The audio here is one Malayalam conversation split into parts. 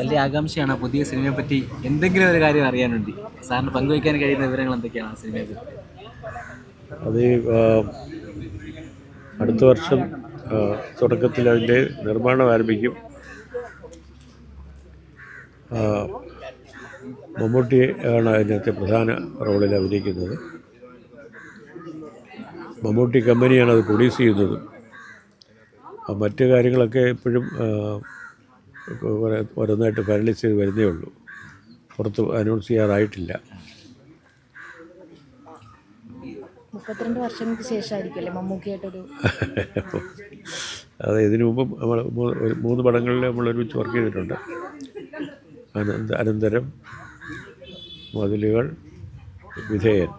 വലിയ ആകാംക്ഷയാണ് പുതിയ സിനിമയെ പറ്റി എന്തെങ്കിലും ഒരു കാര്യം അറിയാനുണ്ട്. സാറിന് പങ്കുവയ്ക്കാൻ കഴിയുന്ന വിവരങ്ങൾ എന്തൊക്കെയാണ് ആ സിനിമയെ അത് അടുത്ത വർഷം തുടക്കത്തിൽ അതിന്റെ നിർമ്മാണം ആരംഭിക്കും. മമ്മൂട്ടി ആണ് അതിനകത്തെ പ്രധാന റോളിൽ അഭിനയിക്കുന്നത്. മമ്മൂട്ടി കമ്പനിയാണ് അത് പ്രൊഡ്യൂസ് ചെയ്യുന്നത്. മറ്റു കാര്യങ്ങളൊക്കെ കുറെ ഓരോന്നായിട്ട് ഫൈനലൈസ് ചെയ്ത് വരുന്നേ ഉള്ളൂ. പുറത്ത് അനൗൺസ് ചെയ്യാറായിട്ടില്ല. മുപ്പത്തിരണ്ട് വർഷങ്ങൾക്ക് ശേഷമായിരിക്കുമല്ലേ മമ്മൂക്കിയായിട്ടൊരു അതെ ഇതിനു മുമ്പ് നമ്മൾ ഒരു മൂന്ന് പടങ്ങളിൽ നമ്മൾ ഒരുമിച്ച് വർക്ക് ചെയ്തിട്ടുണ്ട്. അനന്ത അനന്തരം മതിലുകൾ വിധേയൻ.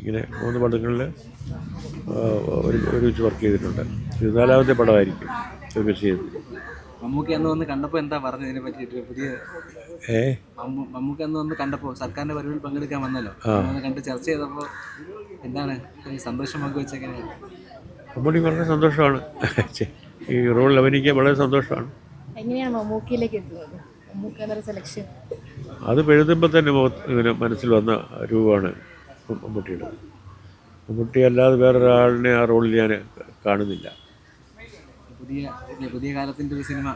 ഇങ്ങനെ മൂന്ന് പടങ്ങളിൽ ഒരു ഒരുമിച്ച് വർക്ക് ചെയ്തിട്ടുണ്ട്. ഇത് നാലാമത്തെ പടമായിരിക്കും ഒരുമിച്ച് ചെയ്തത്. മമ്മൂക്കി അന്ന് വന്ന് കണ്ടപ്പോൾ എന്താ പറഞ്ഞത് ഇതിനെ പറ്റിയിട്ട്? പുതിയ മമ്മൂക്ക മമ്മൂ- മമ്മൂക്കി അന്ന് വന്ന് കണ്ടപ്പോൾ സർക്കാരിന്റെ പരിപാടിയിൽ പങ്കെടുക്കാൻ വന്നല്ലോ. അന്ന് കണ്ട് ചർച്ച ചെയ്തപ്പോൾ എന്താണ്? ഈ സന്തോഷം പങ്കുവെച്ചെങ്ങനെയാണ് മമ്മൂട്ടി വളരെ സന്തോഷമാണ്. ഈ റോളിൽ അഭിനയിക്കാൻ വളരെ സന്തോഷമാണ്. എങ്ങനെയാണ് മമ്മൂക്കിയിലേക്ക് എത്തുന്നത്? മമ്മൂക്ക എന്നൊരു സെലക്ഷൻ അത് എഴുതുമ്പോൾ തന്നെ ഇങ്ങനെ മനസ്സിൽ വന്ന രൂപമാണ് മമ്മൂട്ടിയുടെ. മമ്മൂട്ടി അല്ലാതെ വേറൊരാളിനെ ആ റോളിൽ ഞാൻ കാണുന്നില്ല. പുതിയ പുതിയ കാലത്തിന്റെ ഒരു സിനിമ.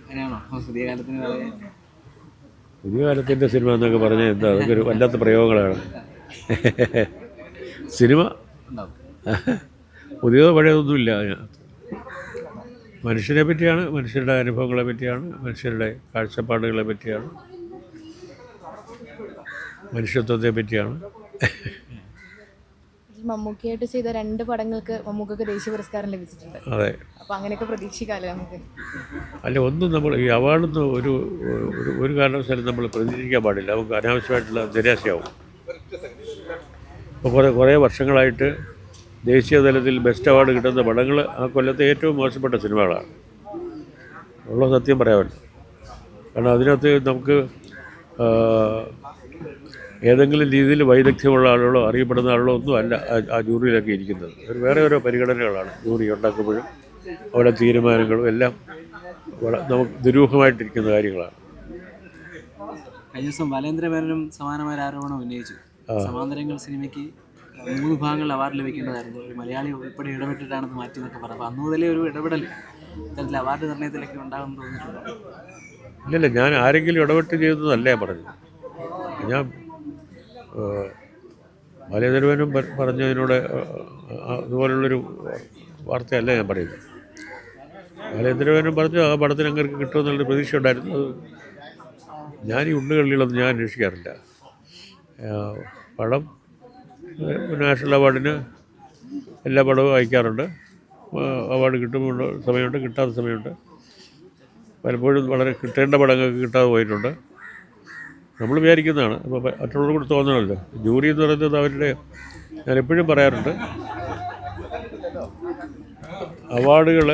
അങ്ങനെയാണോ? പുതിയ കാലത്തിന് പുതിയ കാലത്തിന്റെ സിനിമ എന്നൊക്കെ പറഞ്ഞാൽ എന്താ? അതൊക്കെ ഒരു വല്ലാത്ത പ്രയോഗങ്ങളാണ്. സിനിമ? പുതിയതോ പഴയതൊന്നുമില്ല. അതിനകത്ത് മനുഷ്യനെ പറ്റിയാണ് മനുഷ്യരുടെ അനുഭവങ്ങളെ പറ്റിയാണ് മനുഷ്യരുടെ കാഴ്ചപ്പാടുകളെ പറ്റിയാണ് മനുഷ്യത്വത്തെ പറ്റിയാണ്. മമ്മൂക്കിയായിട്ട് ചെയ്ത രണ്ട് പടങ്ങൾക്ക് മമ്മൂക്കൊക്കെ ദേശീയ പുരസ്കാരം ലഭിച്ചിട്ടുണ്ട്. അതെ. അപ്പോൾ അങ്ങനെയൊക്കെ പ്രതീക്ഷിക്കാമല്ലേ നമുക്ക്? അല്ല ഒന്നും നമ്മൾ ഈ അവാർഡൊന്നും ഒരു ഒരു ഒരു കാരണവശാലും നമ്മൾ പ്രതീക്ഷിക്കാൻ പാടില്ല. നമുക്ക് അനാവശ്യമായിട്ടുള്ള നിരാശയാവും. ഇപ്പോൾ കുറേ കുറേ വർഷങ്ങളായിട്ട് ദേശീയ തലത്തിൽ ബെസ്റ്റ് അവാർഡ് കിട്ടുന്ന പടങ്ങൾ ആ കൊല്ലത്തെ ഏറ്റവും മോശപ്പെട്ട സിനിമകളാണ്. ഉള്ള സത്യം പറയാമല്ലോ. കാരണം അതിനകത്ത് നമുക്ക് ഏതെങ്കിലും രീതിയിൽ വൈദഗ്ധ്യമുള്ള ആളുകളോ അറിയപ്പെടുന്ന ആളുകളോ ഒന്നും അല്ല ആ- ജൂറിയിലൊക്കെ ഇരിക്കുന്നത്. ഒരു വേറെ ഓരോ പരിഗണനകളാണ് ജൂറി ഉണ്ടാക്കുമ്പോഴും അവരുടെ തീരുമാനങ്ങളും എല്ലാം നമുക്ക് ദുരൂഹമായിട്ടിരിക്കുന്ന കാര്യങ്ങളാണ്. കഴിഞ്ഞ ദിവസം ബാലേന്ദ്ര മേനോനും സമാനമായ ആരോപണം ഉന്നയിച്ചു. സമാന്തരങ്ങൾ സിനിമയ്ക്ക് മൂന്ന് ഭാഗങ്ങൾ അവാർഡ് ലഭിക്കേണ്ടതായിരുന്നു ഒരു മലയാളി ഉൾപ്പെടെ ഇടപെട്ടിട്ടാണ് ഇത് മാറ്റി എന്നൊക്കെ പറഞ്ഞു. അന്ന് മുതലേ ഒരു ഇടപെടൽ ഇത്തരത്തിൽ അവാർഡ് നിർണയത്തിലൊക്കെ ഉണ്ടാകും തോന്നിയിട്ടുണ്ട് ഇല്ലല്ല ഞാൻ ആരെങ്കിലും ഇടപെട്ട് ചെയ്തതല്ലേ പറഞ്ഞു ഞാൻ ബാലേന്ദ്രവനും പറഞ്ഞതിനോട് അതുപോലുള്ളൊരു വാർത്തയല്ല ഞാൻ പറയുന്നത്. ബാലേന്ദ്രവനും പറഞ്ഞു ആ പടത്തിന് അങ്ങനെ കിട്ടുമെന്നുള്ളൊരു പ്രതീക്ഷ ഉണ്ടായിരുന്നു ഞാൻ ഈ ഉണ്ണുകളിലൊന്നും ഞാൻ അന്വേഷിക്കാറില്ല. പടം നാഷണൽ അവാർഡിന് എല്ലാ പടവും അയക്കാറുണ്ട്. അവാർഡ് കിട്ടുമ്പോൾ സമയമുണ്ട് കിട്ടാത്ത സമയമുണ്ട്. പലപ്പോഴും വളരെ കിട്ടേണ്ട പടങ്ങൾക്ക് കിട്ടാതെ പോയിട്ടുണ്ട്. നമ്മൾ വിചാരിക്കുന്നതാണ്. അപ്പോൾ മറ്റുള്ളവർ കൂടി തോന്നണമല്ലോ. ജൂറി എന്ന് പറയുന്നത് അവരുടെ ഞാൻ എപ്പോഴും പറയാറുണ്ട്. അവാർഡുകൾ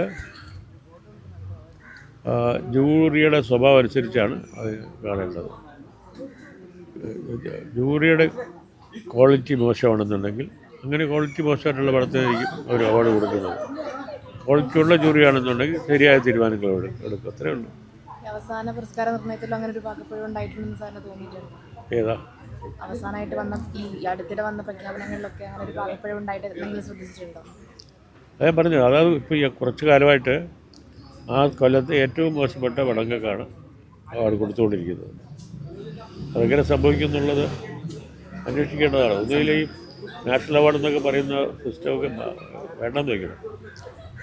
ജൂറിയുടെ സ്വഭാവം അനുസരിച്ചാണ് അത് കാണേണ്ടത്. ജൂറിയുടെ ക്വാളിറ്റി മോശമാണെന്നുണ്ടെങ്കിൽ അങ്ങനെ ക്വാളിറ്റി മോശമായിട്ടുള്ള പടത്തിനായിരിക്കും അവർ അവാർഡ് കൊടുക്കുന്നത്. ക്വാളിറ്റിയുള്ള ജൂറിയാണെന്നുണ്ടെങ്കിൽ ശരിയായ തീരുമാനങ്ങൾ എടുക്കും എടുക്കും. അത്രേ ഉള്ളൂ. അവസാന പുരസ്കാര നിർണയത്തിലും അങ്ങനെ ഒരു പാകപ്പിഴ ഉണ്ടായിട്ടുണ്ടെന്ന് സാറിന് തോന്നിയിട്ടുണ്ട്. ഏതാ? അവസാനമായിട്ട് വന്ന ഈ അടുത്തിടെ വന്ന പ്രഖ്യാപനങ്ങളിലൊക്കെ അങ്ങനെ ഒരു പാകപ്പിഴ ഉണ്ടായിട്ട് എന്തെങ്കിലും ശ്രദ്ധിച്ചിട്ടുണ്ടോ? അത് പറഞ്ഞു അതായത് ഇപ്പോൾ ഈ കുറച്ച് കാലമായിട്ട് ആ കൊല്ലത്തെ ഏറ്റവും മോശപ്പെട്ട വടങ്ങൾക്കാണ് അവാർഡ് കൊടുത്തുകൊണ്ടിരിക്കുന്നത്. അതെങ്ങനെ സംഭവിക്കും എന്നുള്ളത് അന്വേഷിക്കേണ്ടതാണ്. ഒന്നുകിൽ ഈ നാഷണൽ അവാർഡ് എന്നൊക്കെ പറയുന്ന സിസ്റ്റമൊക്കെ വേണ്ടെന്ന് വയ്ക്കണം.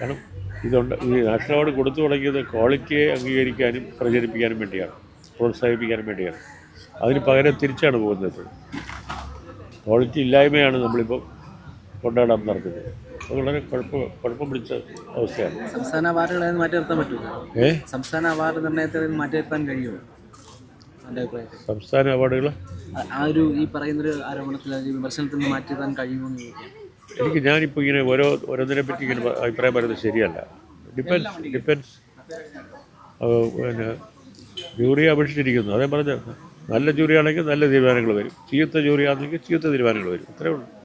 കാരണം ഇതുണ്ട്. ഈ നാഷണൽ അവാർഡ് കൊടുത്തു തുടങ്ങിയത് ക്വാളിറ്റിയെ അംഗീകരിക്കാനും പ്രചരിപ്പിക്കാനും വേണ്ടിയാണ് പ്രോത്സാഹിപ്പിക്കാനും വേണ്ടിയാണ്. അതിന് പകരം തിരിച്ചാണ് പോകുന്നത്. ക്വാളിറ്റി ഇല്ലായ്മയാണ് നമ്മളിപ്പോൾ കൊണ്ടാടാൻ നടക്കുന്നത്. അത് വളരെ കുഴപ്പം കുഴപ്പം പിടിച്ച അവസ്ഥയാണ്. സംസ്ഥാന അവാർഡുകളെ മാറ്റി നിർത്താൻ പറ്റുമോ ഏ? സംസ്ഥാന അവാർഡ് നിർണയത്തിൽ നിന്ന് മാറ്റി നിർത്താൻ കഴിയുമോ? സംസ്ഥാന അവാർഡുകൾ ആ- ഒരു ഈ പറയുന്നൊരു ആരോപണത്തിൽ വിമർശനത്തിൽ നിന്ന് മാറ്റി നിർത്താൻ കഴിയുമോ എന്ന് ചോദിക്കാം. എനിക്ക് ഞാനിപ്പോൾ ഇങ്ങനെ ഓരോ ഓരോന്നിനെ പറ്റി ഇങ്ങനെ അഭിപ്രായം പറയുന്നത് ശരിയല്ല. ഡിപ്പെൻസ് ഡിപ്പെൻസ് പിന്നെ ജൂറി അപേക്ഷിച്ചിരിക്കുന്നു. അതേ പറഞ്ഞ നല്ല ജൂറിയാണെങ്കിൽ നല്ല തീരുമാനങ്ങൾ വരും. ചീത്ത ജൂറിയാണെങ്കിൽ ചീത്ത തീരുമാനങ്ങൾ വരും. അത്രേ ഉള്ളൂ.